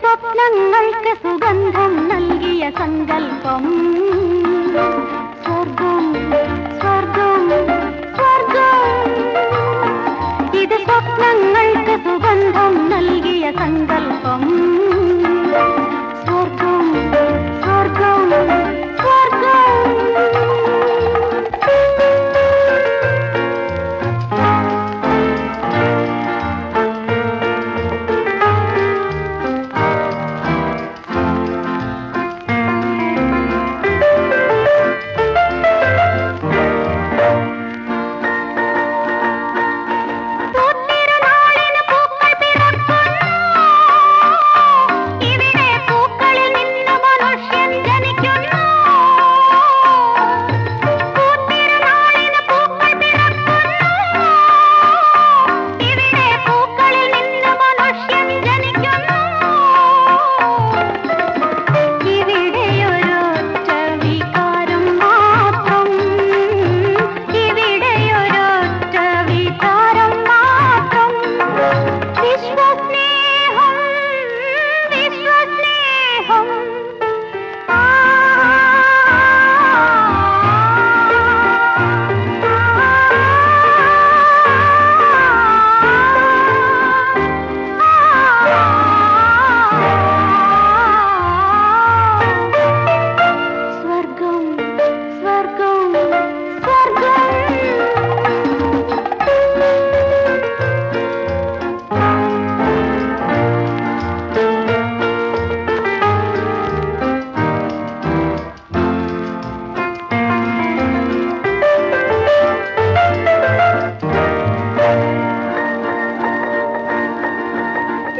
സ്വപ്നങ്ങൾക്ക് സുഗന്ധം നൽകിയ സങ്കല്പം.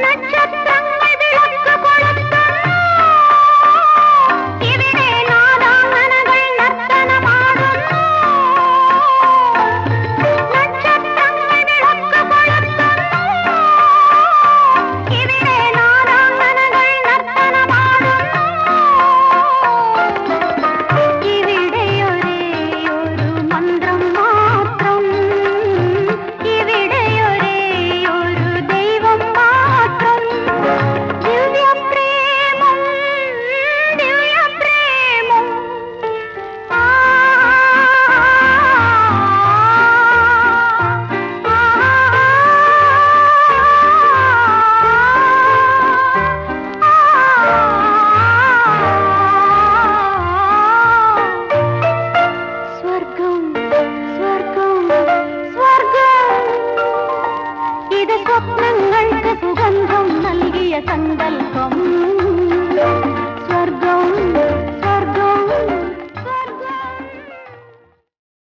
நட்சத்திரம் புதிய சங்கல்பம்